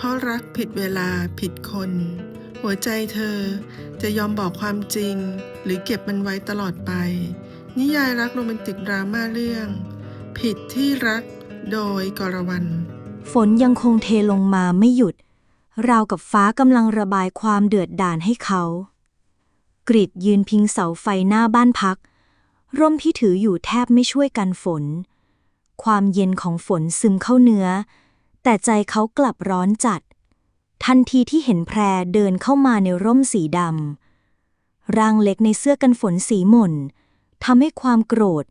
เพราะรักผิดเวลาผิดคน หัวใจเธอจะยอมบอกความจริง หรือเก็บมันไว้ตลอดไป นิยายรักโรแมนติกดราม่าเรื่อง ผิดที่รักโดยกรวรรณฝนยังคงเทลงมาไม่หยุด ราวกับฟ้ากำลังระบายความเดือดดาลให้เขา กริดยืนพิงเสาไฟหน้าบ้านพัก ร่มที่ถืออยู่แทบไม่ช่วยกันฝน ความเย็นของฝนซึมเข้าเนื้อ แต่ใจเขากลับร้อนจัด ทันทีที่เห็นแพรเดินเข้ามาในร่มสีดำร่างเล็กในเสื้อกันฝนสีหม่นทำให้ความโกรธ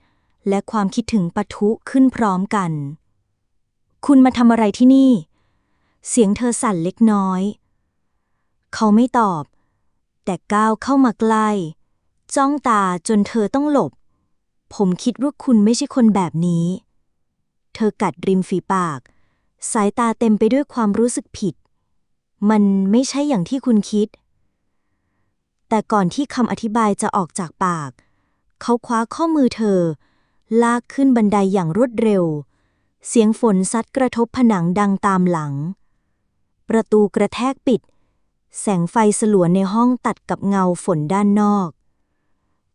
และความคิดถึงปะทุขึ้นพร้อมกัน คุณมาทำอะไรที่นี่ เสียงเธอสั่นเล็กน้อย เขาไม่ตอบ แต่ก้าวเข้ามาใกล้ จ้องตาจนเธอต้องหลบ ผมคิดว่าคุณไม่ใช่คนแบบนี้ เธอกัดริมฝีปาก สายตาเต็มไปด้วยความรู้สึกผิด มันไม่ใช่อย่างที่คุณคิด แต่ก่อนที่คำอธิบายจะออกจากปาก เขาคว้าข้อมือเธอ ลากขึ้นบันไดอย่างรวดเร็ว เสียงฝนซัดกระทบผนังดังตามหลัง ประตูกระแทกปิด แสงไฟสลัวในห้องตัดกับเงาฝนด้านนอก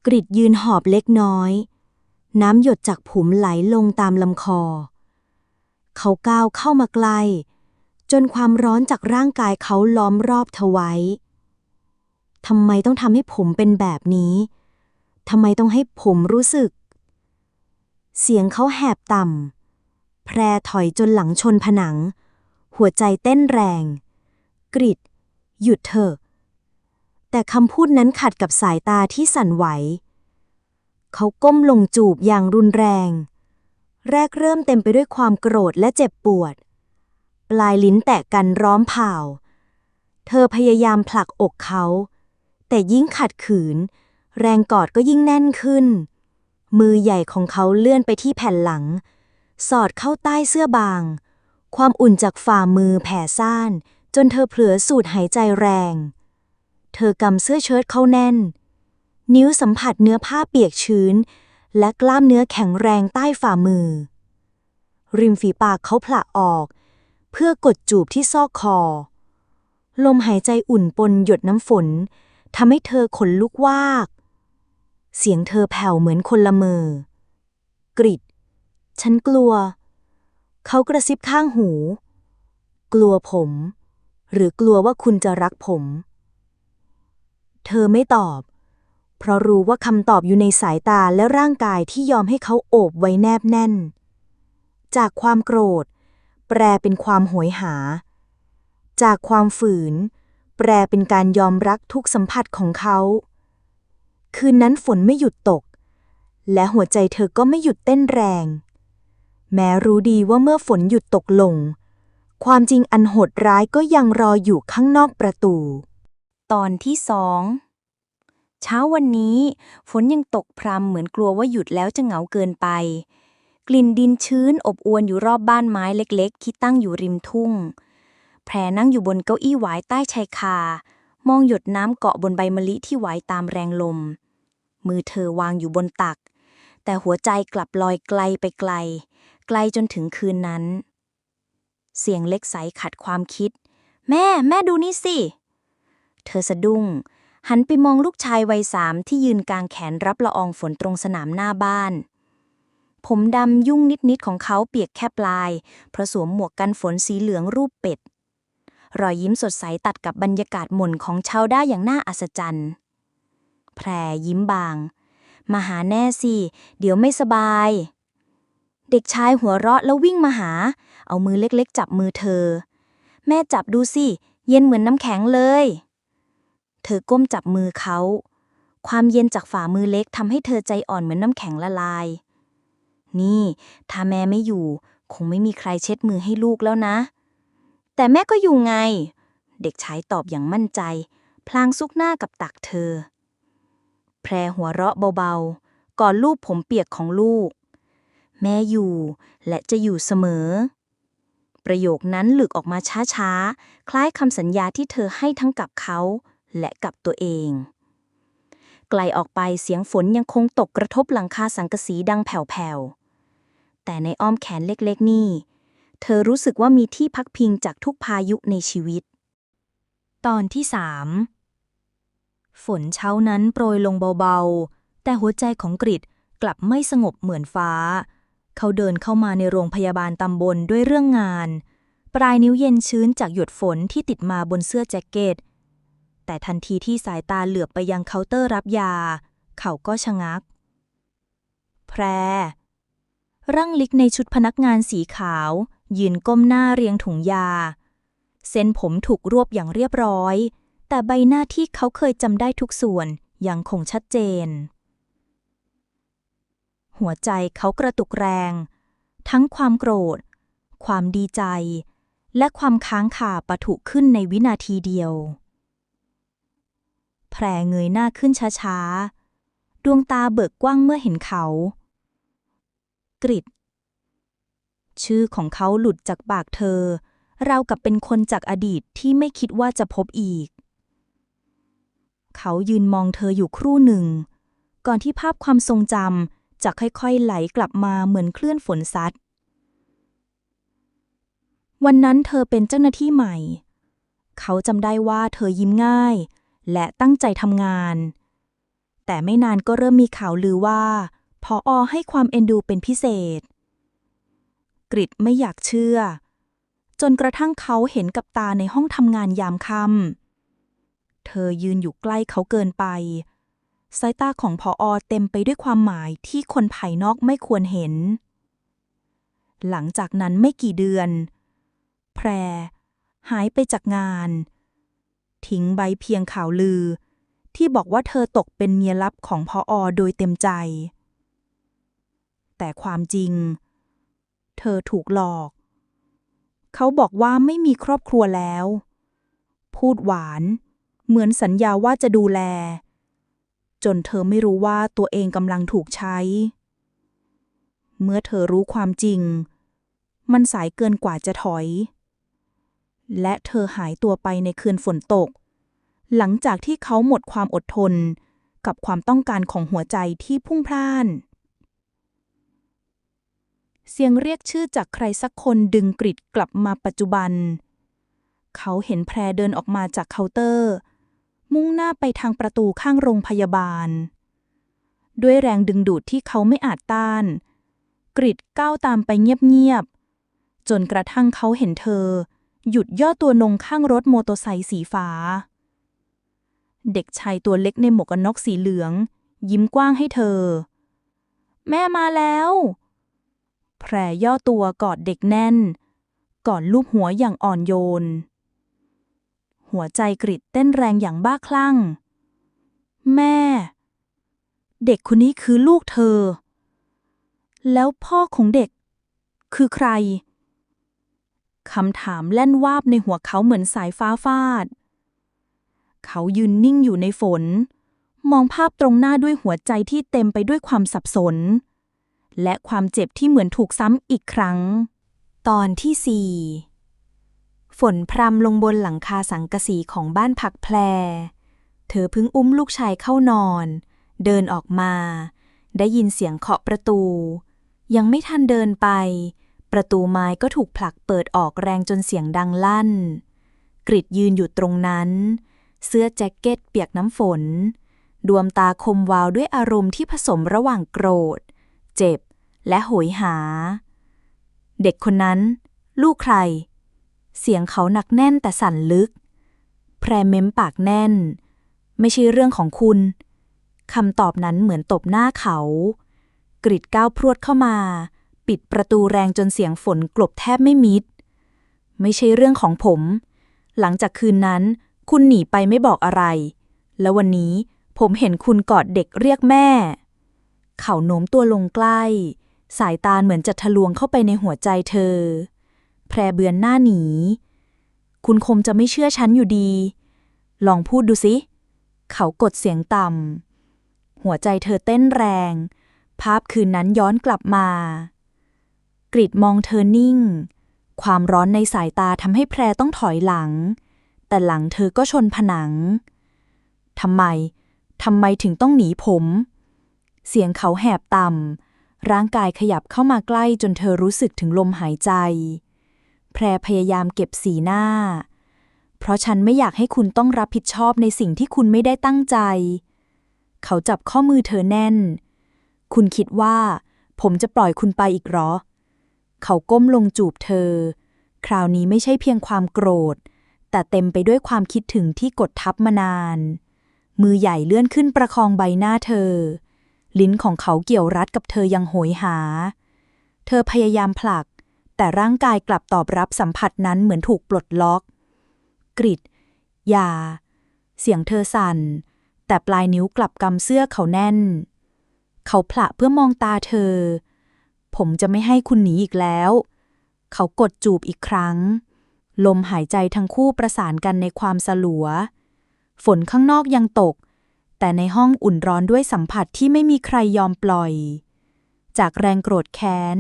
กริดยืนหอบเล็กน้อย น้ำหยดจากผุมไหลลงตามลำคอ เขาก้าวเข้ามาใกล้ จนความร้อนจากร่างกายเขาล้อมรอบเธอไว้ทำไมต้องทำให้ผมเป็นแบบนี้ทำไมต้องให้ผมรู้สึก เสียงเขาแหบต่ำแพรถอยจนหลังชนผนัง หัวใจเต้นแรง กริด หยุดเถอะ แต่คำพูดนั้นขัดกับสายตาที่สั่นไหว เขาก้มลงจูบอย่างรุนแรง แรกเริ่มเต็มไปด้วยความโกรธและเจ็บปวด ปลายลิ้นแตะกันร้อมเผาเธอพยายามผลักอกเขา แต่ยิ่งขัดขืน แรงกอดก็ยิ่งแน่นขึ้น มือใหญ่ของเขาเลื่อนไปที่แผ่นหลัง สอดเข้าใต้เสื้อบาง ความอุ่นจากฝ่ามือแผ่ซ่าน จนเธอเผลอสูดหายใจแรง เธอกำเสื้อเชิ้ตเข้าแน่น นิ้วสัมผัสเนื้อผ้าเปียกชื้น และกล้ามเนื้อแข็งแรงใต้ฝ่ามือ ริมฝีปากเขาผละออก เพื่อกดจูบที่ซอกคอ ลมหายใจอุ่นปนหยดน้ำฝนทำให้เธอขนลุกวาก เสียงเธอแผ่วเหมือนคนละเมอ กริดฉันกลัว เขากระซิบข้างหู กลัวผม หรือกลัวว่าคุณจะรักผม เธอไม่ตอบ เพราะรู้ว่าคำตอบอยู่ในสายตาและร่างกายที่ยอมให้เขาโอบไว้แนบแน่น จากความโกรธ แปลเป็นความโหยหา จากความฝืน แปลเป็นการยอมรักทุกสัมผัสของเขา คืนนั้นฝนไม่หยุดตก และหัวใจเธอก็ไม่หยุดเต้นแรง แม้รู้ดีว่าเมื่อฝนหยุดตกลง ความจริงอันโหดร้ายก็ยังรออยู่ข้างนอกประตู ตอนที่สอง เช้าวันนี้ ฝนยังตกพรำเหมือนกลัวว่าหยุดแล้วจะเหงาเกินไป กลิ่นดินชื้นอบอวนอยู่รอบบ้านไม้เล็กๆ ที่ตั้งอยู่ริมทุ่ง แพรนั่งอยู่บนเก้าอี้หวายใต้ชายคา มองหยดน้ำเกาะบนใบมะลิที่ไหวตามแรงลม มือเธอวางอยู่บนตัก แต่หัวใจกลับลอยไกลไปไกล ไกลจนถึงคืนนั้น เสียงเล็กใสขัดความคิด แม่ แม่ดูนี่สิ เธอสะดุ้ง หันไปมองลูกชายวัยสามที่ยืนกลางแขนรับละอองฝนตรงสนามหน้าบ้าน ผมดำยุ่งนิดๆของเขาเปียกแค่ปลาย เพราะสวมหมวกกันฝนสีเหลืองรูปเป็ด รอยยิ้มสดใสตัดกับบรรยากาศหม่นของชาวด้าอย่างน่าอัศจรรย์ แพรยิ้มบาง มาหาแน่สิ เดี๋ยวไม่สบาย เด็กชายหัวเราะแล้ววิ่งมาหา เอามือเล็กๆ จับมือเธอ แม่จับดูสิ เย็นเหมือนน้ำแข็งเลย เธอก้มจับมือเขา ความเย็นจากฝ่ามือเล็กทำให้เธอใจอ่อนเหมือนน้ำแข็งละลาย นี่ ถ้าแม่ไม่อยู่ คงไม่มีใครเช็ดมือให้ลูกแล้วนะ แต่แม่ก็อยู่ไง เด็กชายตอบอย่างมั่นใจ พลางซุกหน้ากับตักเธอ แพรหัวเราะเบาๆ ก่อนลูบผมเปียกของลูก แม่อยู่และจะอยู่เสมอประโยคนั้นหลุดออกมาช้าๆ คล้ายคำสัญญาที่เธอให้ทั้งกับเขา และกับตัวเอง ไกลออกไปเสียงฝนยังคงตกกระทบหลังคาสังกะสีดังแผ่วๆ แต่ในอ้อมแขนเล็กๆ นี่ เธอรู้สึกว่ามีที่พักพิงจากทุกพายุในชีวิต ตอนที่สามฝนเช้านั้นโปรยลงเบาๆ แต่หัวใจของกริดกลับไม่สงบเหมือนฟ้า เขาเดินเข้ามาในโรงพยาบาลตำบลด้วยเรื่องงาน ปลายนิ้วเย็นชื้นจากหยดฝนที่ติดมาบนเสื้อแจ็คเก็ต แต่ทันทีที่สายตาเหลือบไปยังเคาน์เตอร์รับยา เขาก็ชะงัก แพร ร่างลิกในชุดพนักงานสีขาว ยืนก้มหน้าเรียงถุงยา เส้นผมถูกรวบอย่างเรียบร้อย แต่ใบหน้าที่เขาเคยจำได้ทุกส่วนยังคงชัดเจน หัวใจเขากระตุกแรง ทั้งความโกรธ ความดีใจและความค้างคาปะทุขึ้นในวินาทีเดียว แพรเงยหน้าขึ้นช้าๆ ดวงตาเบิกกว้างเมื่อเห็นเขา กริดชื่อของเขาหลุดจากปากเธอ เรากับเป็นคนจากอดีตที่ไม่คิดว่าจะพบอีก เขายืนมองเธออยู่ครู่หนึ่ง ก่อนที่ภาพความทรงจำจะค่อยๆไหลกลับมาเหมือนคลื่นฝนซัด วันนั้นเธอเป็นเจ้าหน้าที่ใหม่ เขาจำได้ว่าเธอยิ้มง่าย และตั้งใจทำงาน แต่ไม่นานก็เริ่มมีข่าวลือว่าพออให้ความเอ็นดูเป็นพิเศษ กริดไม่อยากเชื่อ จนกระทั่งเขาเห็นกับตาในห้องทำงานยามค่ำเธอยืนอยู่ใกล้เขาเกินไป สายตาของพออเต็มไปด้วยความหมายที่คนภายนอกไม่ควรเห็น หลังจากนั้นไม่กี่เดือน แพรหายไปจากงาน ทิ้งใบเพียงข่าวลือ ที่บอกว่าเธอตกเป็นเมียลับของพออโดยเต็มใจ แต่ความจริง เธอถูกหลอก เขาบอกว่าไม่มีครอบครัวแล้ว พูดหวาน เหมือนสัญญาว่าจะดูแล จนเธอไม่รู้ว่าตัวเองกำลังถูกใช้ เมื่อเธอรู้ความจริง มันสายเกินกว่าจะถอย และเธอหายตัวไปในคืนฝนตก หลังจากที่เขาหมดความอดทน กับความต้องการของหัวใจที่พุ่งพล่าน เสียงเรียกชื่อจากใครสักคนดึงกริดกลับมาปัจจุบัน เขาเห็นแพรเดินออกมาจากเคาน์เตอร์ มุ่งหน้าไปทางประตูข้างโรงพยาบาล ด้วยแรงดึงดูดที่เขาไม่อาจต้าน กริดก้าวตามไปเงียบๆจนกระทั่งเขาเห็นเธอ หยุดย่อตัวลงข้างรถโมโตไซค์สีฟ้า เด็กชายตัวเล็กในหมวกกันน็อกสีเหลือง ยิ้มกว้างให้เธอ แม่มาแล้ว แพรย่อตัวกอดเด็กแน่น ก่อนลูบหัวอย่างอ่อนโยน หัวใจกริดเต้นแรงอย่างบ้าคลั่ง แม่ เด็กคนนี้คือลูกเธอ แล้วพ่อของเด็ก คือใคร คำถามแล่นวาบในหัวเขาเหมือนสายฟ้าฟาด เขายืนนิ่งอยู่ในฝน มองภาพตรงหน้าด้วยหัวใจที่เต็มไปด้วยความสับสน และความเจ็บที่เหมือนถูกซ้ำอีกครั้ง ตอนที่สี่ฝนพรำลงบนหลังคาสังกะสีของบ้านพักแพร เธอเพิ่งอุ้มลูกชายเข้านอน เดินออกมา ได้ยินเสียงเคาะประตู ยังไม่ทันเดินไป ประตูไม้ก็ถูกผลักเปิดออกแรงจนเสียงดังลั่น กริดยืนอยู่ตรงนั้น เสื้อแจ็คเก็ตเปียกน้ำฝน ดวงตาคมวาวด้วยอารมณ์ที่ผสมระหว่างโกรธ เจ็บ และโหยหา เด็กคนนั้น ลูกใคร เสียงเขาหนักแน่นแต่สั่นลึก แพรเม้มปากแน่น ไม่ใช่เรื่องของคุณคำตอบนั้นเหมือนตบหน้าเขา กริดก้าวพรวดเข้ามา ปิดประตูแรงจนเสียงฝนกลบแทบไม่มิด ไม่ใช่เรื่องของผม หลังจากคืนนั้น คุณหนีไปไม่บอกอะไร แล้ววันนี้ผมเห็นคุณกอดเด็กเรียกแม่ เขาโน้มตัวลงใกล้ สายตาเหมือนจะทะลวงเข้าไปในหัวใจเธอ แพรเบือนหน้าหนี คุณคงจะไม่เชื่อฉันอยู่ดี ลองพูดดูสิ เขากดเสียงต่ำหัวใจเธอเต้นแรง ภาพคืนนั้นย้อนกลับมา กริดมองเธอนิ่ง ความร้อนในสายตาทำให้แพรต้องถอยหลัง แต่หลังเธอก็ชนผนัง ทำไม ทำไมถึงต้องหนีผม เสียงเขาแหบต่ำ ร่างกายขยับเข้ามาใกล้จนเธอรู้สึกถึงลมหายใจ แพรพยายามเก็บสีหน้า เพราะฉันไม่อยากให้คุณต้องรับผิดชอบในสิ่งที่คุณไม่ได้ตั้งใจ เขาจับข้อมือเธอแน่น คุณคิดว่า ผมจะปล่อยคุณไปอีกหรอ เขาก้มลงจูบเธอ คราวนี้ไม่ใช่เพียงความโกรธ แต่เต็มไปด้วยความคิดถึงที่กดทับมานาน มือใหญ่เลื่อนขึ้นประคองใบหน้าเธอ ลิ้นของเขาเกี่ยวรัดกับเธอยังโหยหา เธอพยายามผลัก แต่ร่างกายกลับตอบรับสัมผัสนั้นเหมือนถูกปลดล็อก กริดอย่า เสียงเธอสั่น แต่ปลายนิ้วกลับกำเสื้อเขาแน่น เขาผละเพื่อมองตาเธอ ผมจะไม่ให้คุณหนีอีกแล้ว เขากดจูบอีกครั้ง ลมหายใจทั้งคู่ประสานกันในความสลัว ฝนข้างนอกยังตก แต่ในห้องอุ่นร้อนด้วยสัมผัสที่ไม่มีใครยอมปล่อย จากแรงโกรธแค้น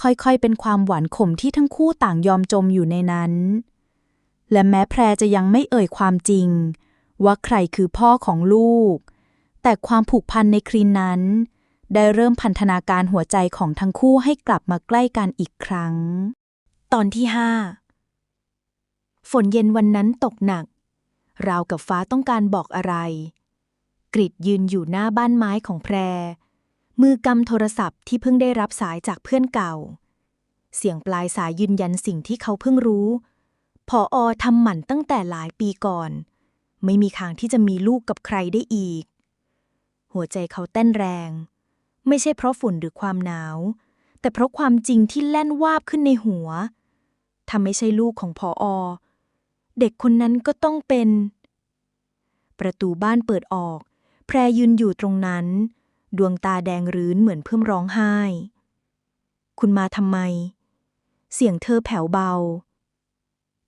ค่อยๆ เป็นความหวานขมที่ทั้งคู่ต่างยอมจมอยู่ในนั้น และแม้แพรจะยังไม่เอ่ยความจริง ว่าใครคือพ่อของลูก แต่ความผูกพันในครีนนั้น ได้เริ่มพันธนาการหัวใจของทั้งคู่ให้กลับมาใกล้กันอีกครั้ง ตอนที่ห้าฝนเย็นวันนั้นตกหนัก ราวกับฟ้าต้องการบอกอะไร กริดยืนอยู่หน้าบ้านไม้ของแพร มือกำโทรศัพท์ที่เพิ่งได้รับสายจากเพื่อนเก่า เสียงปลายสายยืนยันสิ่งที่เขาเพิ่งรู้พออทำหมันตั้งแต่หลายปีก่อน ไม่มีทางที่จะมีลูกกับใครได้อีก หัวใจเขาเต้นแรง ไม่ใช่เพราะฝุ่นหรือความหนาว แต่เพราะความจริงที่แล่นวาบขึ้นในหัวถ้าไม่ใช่ลูกของพออ เด็กคนนั้นก็ต้องเป็น ประตูบ้านเปิดออก แพรยืนอยู่ตรงนั้น ดวงตาแดงรื้นเหมือนเพิ่มร้องไห้ คุณมาทำไม เสียงเธอแผ่วเบา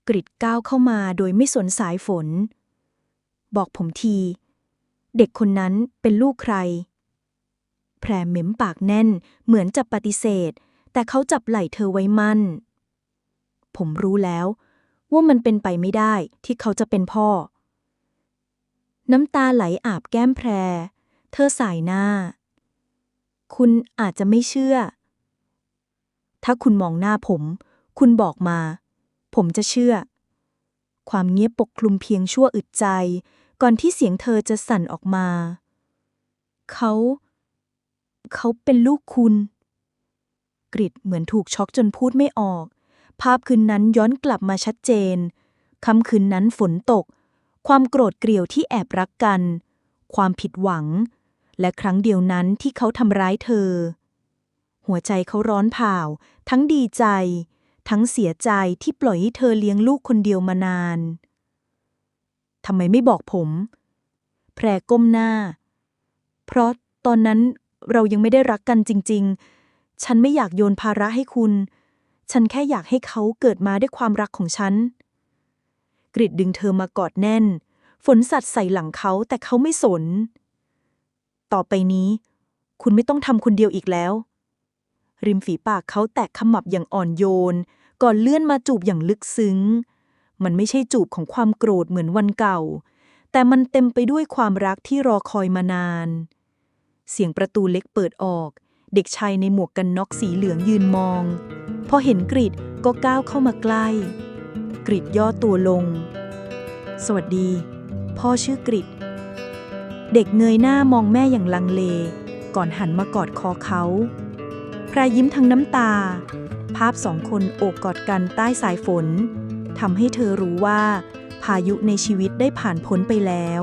กริดก้าวเข้ามาโดยไม่สนสายฝน บอกผมที เด็กคนนั้นเป็นลูกใคร แพรเม้มปากแน่น เหมือนจะปฏิเสธ แต่เขาจับไหล่เธอไว้มั่น ผมรู้แล้ว ว่ามันเป็นไปไม่ได้ที่เขาจะเป็นพ่อ น้ำตาไหลอาบแก้มแพร เธอสายหน้า คุณอาจจะไม่เชื่อ ถ้าคุณมองหน้าผม คุณบอกมา ผมจะเชื่อ ความเงียบปกคลุมเพียงชั่วอึดใจ ก่อนที่เสียงเธอจะสั่นออกมา เขา เขาเป็นลูกคุณ กริดเหมือนถูกช็อกจนพูดไม่ออก ภาพคืนนั้นย้อนกลับมาชัดเจนค่ำคืนนั้นฝนตก ความโกรธเกลียวที่แอบรักกัน ความผิดหวัง และครั้งเดียวนั้นที่เขาทำร้ายเธอ หัวใจเขาร้อนเผาทั้งดีใจ ทั้งเสียใจที่ปล่อยให้เธอเลี้ยงลูกคนเดียวมานานทำไมไม่บอกผม แพรก้มหน้า เพราะตอนนั้น เรายังไม่ได้รักกันจริง ๆ ฉันไม่อยากโยนภาระให้คุณ ฉันแค่อยากให้เขาเกิดมาด้วยความรักของฉัน กริดดึงเธอมากอดแน่น ฝนสัตว์ใส่หลังเขาแต่เขาไม่สน ต่อไปนี้ คุณไม่ต้องทำคนเดียวอีกแล้ว ริมฝีปากเขาแตกขมับอย่างอ่อนโยน ก่อนเลื่อนมาจูบอย่างลึกซึ้ง มันไม่ใช่จูบของความโกรธเหมือนวันเก่า แต่มันเต็มไปด้วยความรักที่รอคอยมานาน เสียงประตูเล็กเปิดออก เด็กชายในหมวกกันน็อกสีเหลืองยืนมอง พอเห็นกริดก็ก้าวเข้ามาใกล้ กริดย่อตัวลง สวัสดี พ่อชื่อกริดเด็กเงยหน้ามองแม่อย่างลังเล ก่อนหันมากอดคอเขาพรายยิ้มทั้งน้ำตา ภาพสองคนโอบกอดกันใต้สายฝนทำให้เธอรู้ว่า พายุในชีวิตได้ผ่านพ้นไปแล้ว